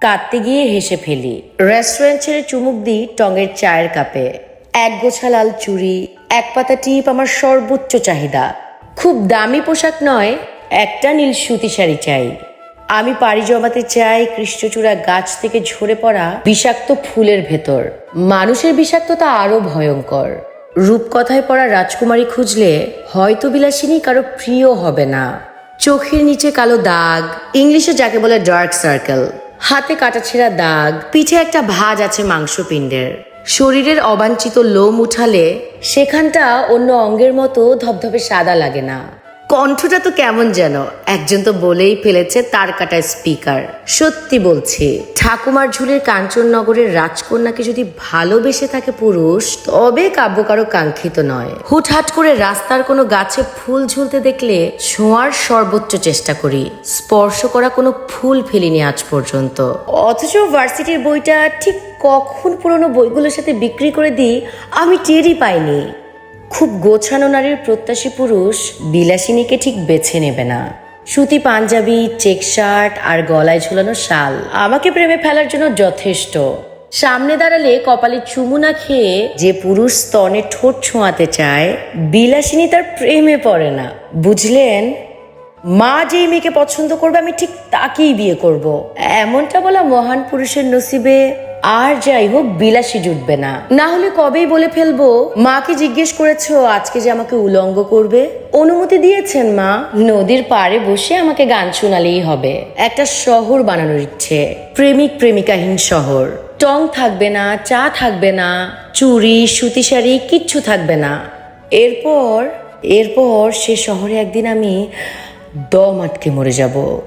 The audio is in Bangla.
কাঁদতে গিয়ে হেসে ফেলি। রেস্টুরেন্ট ছেড়ে চুমুক দিই টঙের চায়ের কাপে। এক গোছা লাল চুড়ি এক পাতা টিপ আমার সর্বোচ্চ চাহিদা। খুব দামি পোশাক নয়, একটা নীল সুতি শাড়ি চাই। আমি পাড়ি জমাতে চাই কৃষ্ণচূড়া গাছ থেকে ঝরে পড়া বিষাক্ত ফুলের ভেতর। মানুষের বিষাক্ততা আরও ভয়ঙ্কর। রূপকথায় পড়া রাজকুমারী খুঁজলে হয়তো বিলাসিনী কারও প্রিয় হবে না। চোখের নিচে কালো দাগ, ইংলিশে যাকে বলে ডার্ক সার্কেল হাতে কাটা ছেঁড়া দাগ, পিঠে একটা ভাজ আছে মাংসপিণ্ডের। শরীরের অবাঞ্ছিত লোম উঠালে সেখানটা অন্য অঙ্গের মতো ধবধবে সাদা লাগে না। কণ্ঠটা তো কেমন যেন? একজন তো বলেই ফেলেছে তার কাটা স্পিকার সত্যি বলছি, ঠাকুমার ঝুলের কাঞ্চননগরের রাজকন্যাকে যদি ভালোবেসে থাকে পুরুষ, তবে কাব্য কারও কাঙ্ক্ষিত নয়। হুটহাট করে রাস্তার কোনো গাছে ফুল ঝুলতে দেখলে ছোঁয়ার সর্বোচ্চ চেষ্টা করি। স্পর্শ করা কোনো ফুল ফেলিনি আজ পর্যন্ত। অথচ ভার্সিটির বইটা ঠিক কখন পুরনো বইগুলোর সাথে বিক্রি করে দিই, আমি টেরই পাইনি। খুব গোছানো নারীর প্রত্যাশী পুরুষ বিলাসিনীকে ঠিক বেছে নেবে না। সুতি পাঞ্জাবি, চেক শার্ট আর গলায় ঝুলানো শাল আমাকে প্রেমে ফেলার জন্য যথেষ্ট। সামনে দাঁড়ালে কপালে চুমু না খেয়ে যে পুরুষ স্তনে ঠোঁট ছোঁয়াতে চায়, বিলাসিনী তার প্রেমে পড়ে না। বুঝলেন? মা যেই মেয়েকে পছন্দ করবে, আমি ঠিক তাকেই বিয়ে করব। এমনটা বলা মহান পুরুষের নসিবে আর যাই হোক, বিলাসী জুটবে না। না হলে কবেই বলে ফেলব মাকে জিজ্ঞেস করেছ, আজকে যে আমাকে উলঙ্গ করবে? অনুমতি দিয়েছেন, মা। নদীর পাড়ে বসে আমাকে গান শোনালেই হবে। একটা শহর বানানোর ইচ্ছে। প্রেমিক, প্রেমিকাহীন শহর। টং থাকবে না, চা থাকবে না, চুরি সুতি শাড়ি কিচ্ছু থাকবে না। এরপর এরপর সে শহরে একদিন আমি দম আটকে মরে যাব।